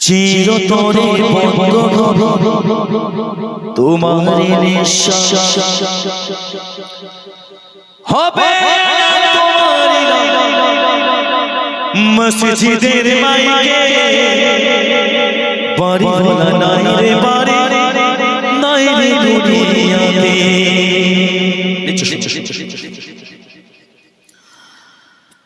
চিরতরে তোমার হবে মসজিদের মাইকে। বাড়ি নাই রে বাড়ি নাই রে দুনিয়াতে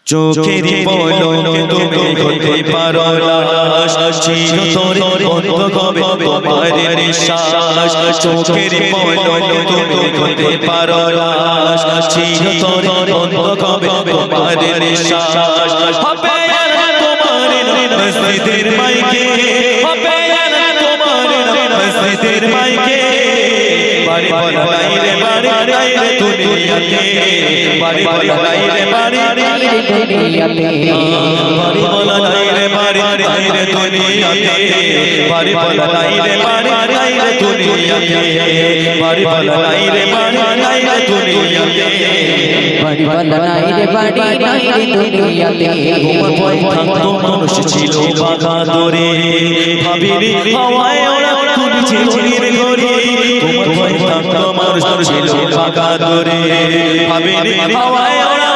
চোখের পলকে তুমি হতে পারো লাশ চিরতরে বন্ধ হবে তোমার নিঃশ্বাস। চোখের পলকে তুমি হতে পারো লাশ চিরতরে বন্ধ হবে তোমার নিঃশ্বাস। হবে তোমার মসজিদের মাইকে। হবে তোমার মসজিদের মাইকে। বাড়ি বলাই রে বাড়ি রে দুনিয়াতে বাড়ি বলাই রে বাড়ি রে দুনিয়াতে বাড়ি বলা নাই রে বাড়ি রে দুনিয়াতে বাড়ি বলা নাই রে বাড়ি রে দুনিয়াতে বাড়ি বালা নাই রে বাড়ি নাই রে দুনিয়াতে মানুষ ছিল ওরা তুমি ছিল মানুষ ছিল বাগাদরে ভাবিনি হাওয়ায় ওরা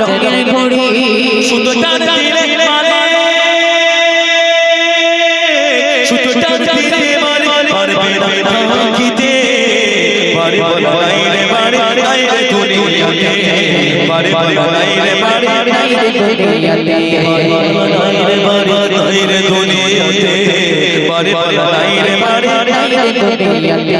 রঙের ঘড়ি। শুধু টান দিলে দুনিয়াতে নাই রে বাড়ি নাই রে দুনিয়াতে বাড়ি বলাই রে বাড়ি নাই রে দুনিয়াতে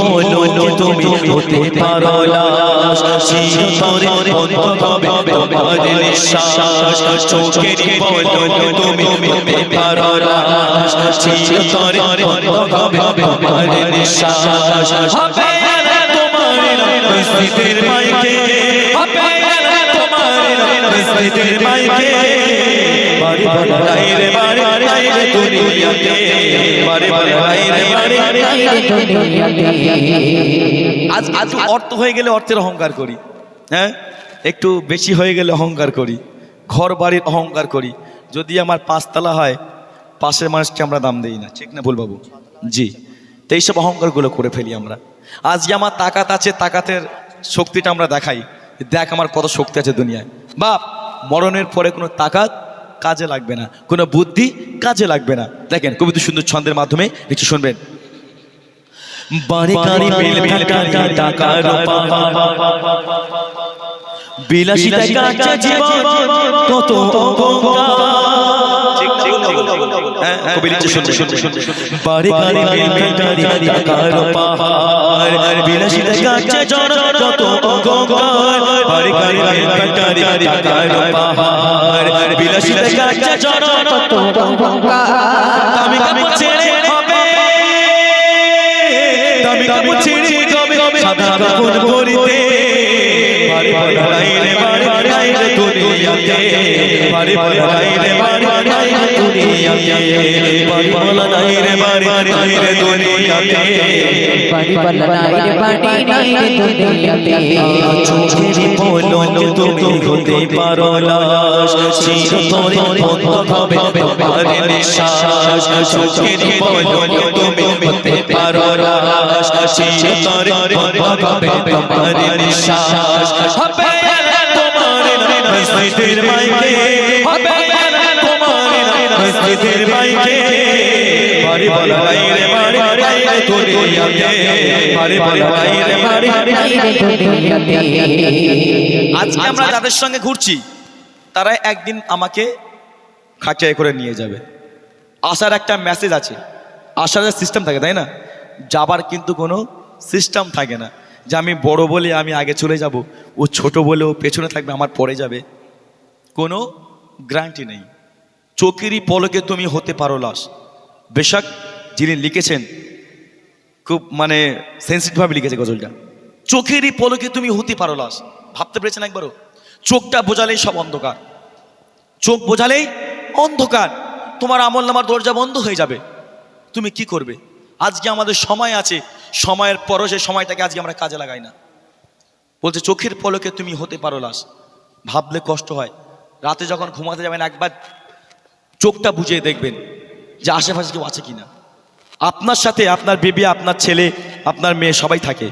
বলো যে তুমি হতে পারো লাশ চিরতরে বন্ধ হবে তোমার নিঃশ্বাস চোখের বলো যে তুমি হতে পারো লাশ চিরতরে বন্ধ হবে তোমার নিঃশ্বাস হবে তোমার মসজিদের মাইকে আজ আজ অর্থ হয়ে গেলে অর্থের অহংকার করি হ্যাঁ? একটু বেশি হয়ে গেলে অহংকার করি ঘর বাড়ির অহংকার করি। যদি আমার পাঁচতলা হয়, পাশের মানুষকে আমরা দাম দেই না, ঠিক না বলবাবু জি। তো এইসব অহংকারগুলো করে ফেলি আমরা। আজকে আমার তাকাত আছে, তাকাতের শক্তিটা আমরা দেখাই। দেখ আমার কত শক্তি আছে দুনিয়ায়। বাপ, মরণের পরে কোনো তাকাত কাজে লাগবে না, কোনো বুদ্ধি কাজে লাগবে না। দেখেন কবিতা সুন্দর ছন্দের মাধ্যমে একটু শুনবেন। বিলাসী কত হ্যাঁ হ্যাঁ, কবি লিখছে শুনতে শুনতে শুনতে বাড়ি গাড়ি মিল পাহাড় বিলাসী টাকা জন কত অহংকার বাড়ি গাড়ি মিল টাকা পাহাড় বিলাসী টাকা জন কত আমি কাপড় ছেড়ে হবে আমি কাপড় ছেড়ে হবে সাদা কাপড় পরিতে বাড়ি বাড়ি রে বাড়ি বাড়ি দুনিয়াতে বাড়ি বাড়ি বাড়ি রে দুনিয়াতে বালা নাই রে বাড়ি নাই রে দুনিয়াতে। চোখের পলকে তুমি হতে পারো লাশ চিরতরে বন্ধ হবে তোমার নিঃশ্বাস। চোখের পলকে তুমি হতে পারো লাশ চিরতরে বন্ধ হবে তোমার নিঃশ্বাস। হবে তোমার মসজিদের মাইকে হবে তোমার মসজিদের মাইকে বাড়ি বলাই রে বাড়ি বাড়ি রে দুনিয়াতে বাড়ি বলাই রে বাড়ি নাই রে দুনিয়াতে আজকে আমরা যাদের সঙ্গে ঘুরছি তারা একদিন আমাকে খাটিয়ায় করে নিয়ে যাবে আসার একটা মেসেজ আছে আসার সিস্টেম থাকে তাই না যাবার কিন্তু কোনো সিস্টেম থাকে না যে আমি বড় বলে আমি আগে চলে যাব ও ছোট বলে ও পেছনে থাকবে আমার পরে যাবে কোনো গ্যারান্টি নেই চোখেরই পলকে তুমি হতে পারো লাশ বেশক যিনি লিখেছেন, খুব মানে সেন্সিটিভভাবে লিখেছে গজলটা। চোখেরই পলকে তুমি হতে পারো লাশ। ভাবতে পেরেছেন একবারও? চোখটা বোঝালেই সব অন্ধকার। চোখ বোঝালেই অন্ধকার। তোমার আমল নামার দরজা বন্ধ হয়ে যাবে। তুমি কি করবে? আজকে আমাদের সময় আছে। সময়ের পরও সেই সময়টাকে আজকে আমরা কাজে লাগাই না। বলছে, চোখের পলকে তুমি হতে পারো লাশ। ভাবলে কষ্ট হয়। রাতে যখন ঘুমাতে যাবেন, একবার চোখটা বুঝিয়ে দেখবেন। যে আশেপাশে কেউ আছে কিনা? আপনার সাথে আপনার বেবি, আপনার ছেলে, আপনার মেয়ে সবাই থাকে।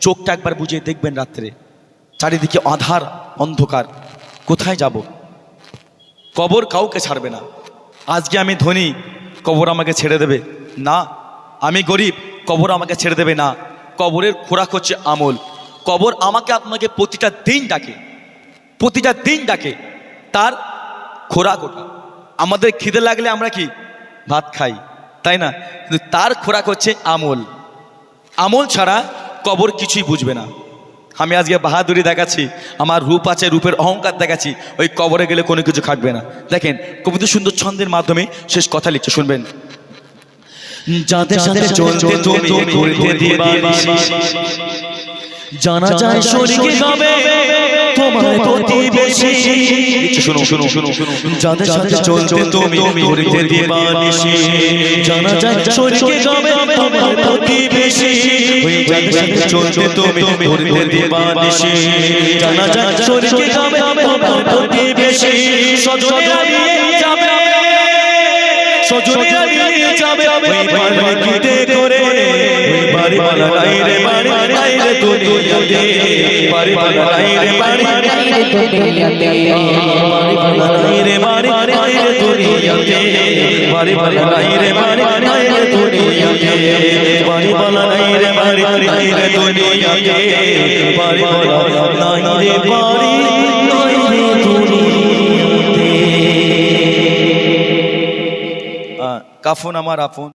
চোখটা একবার বুঝিয়ে দেখবেন রাত্রে। চারিদিকে আধার অন্ধকার। কোথায় যাব? কবর কাউকে ছাড়বে না। আজকে আমি ধনী, কবর আমাকে ছেড়ে দেবে। না, আমি গরিব, কবর আমাকে ছেড়ে দেবে না। কবরের খোরাক হচ্ছে আমল। কবর আমাকে আপনাকে প্রতিটা দিন ডাকে। প্রতিটা দিন ডাকে। তার খোরাক ওটা। আমাদের খিদে লাগলে আমরা কি ভাত খাই তাই না? কিন্তু তার খোরাক হচ্ছে আমল। আমল ছাড়া কবর কিছুই বুঝবে না। আমি আজকে বাহাদুরি দেখাচ্ছি আমার রূপ আছে রূপের অহংকার দেখাচ্ছি ওই কবরে গেলে কোনো কিছু খাটবে না। দেখেন কবিতা সুন্দর ছন্দের মাধ্যমে শেষ কথা লিখছে শুনবেন। যাদের সাথে চলতে তুমি করতে দিবানিশি জানা যায় যাবে। তোমার প্রতিবেশী শুনো শুনো শুনো শুনো যাদের সাথে চলতে তুমি করতে দিবানিশি জানা যায় শরীকে যাবে তোমার প্রতিবেশী ওই যাদের সাথে চলতে তুমি করতে দিবানিশি জানা যায় শরীকে যাবে তোমার প্রতিবেশী সজনেরা নিয়ে যাবে সজনেরা নিয়ে যাবে ওই বাড়িতে করে ওই বাড়ি রে বাড়ি নাই রে দুনিয়াতে বাড়ি বালা নাই রে বাড়ি নাই রে দুনিয়াতে বাড়ি বালা নাই রে বাড়ি নাই রে দুনিয়াতে বাড়ি বালা নাই রে বাড়ি নাই রে দুনিয়াতে বাড়ি বালা নাই রে বাড়ি নাই রে দুনিয়াতে বাড়ি বালা নাই রে বাড়ি নাই রে দুনিয়াতে আহ, কাফন আমার আপন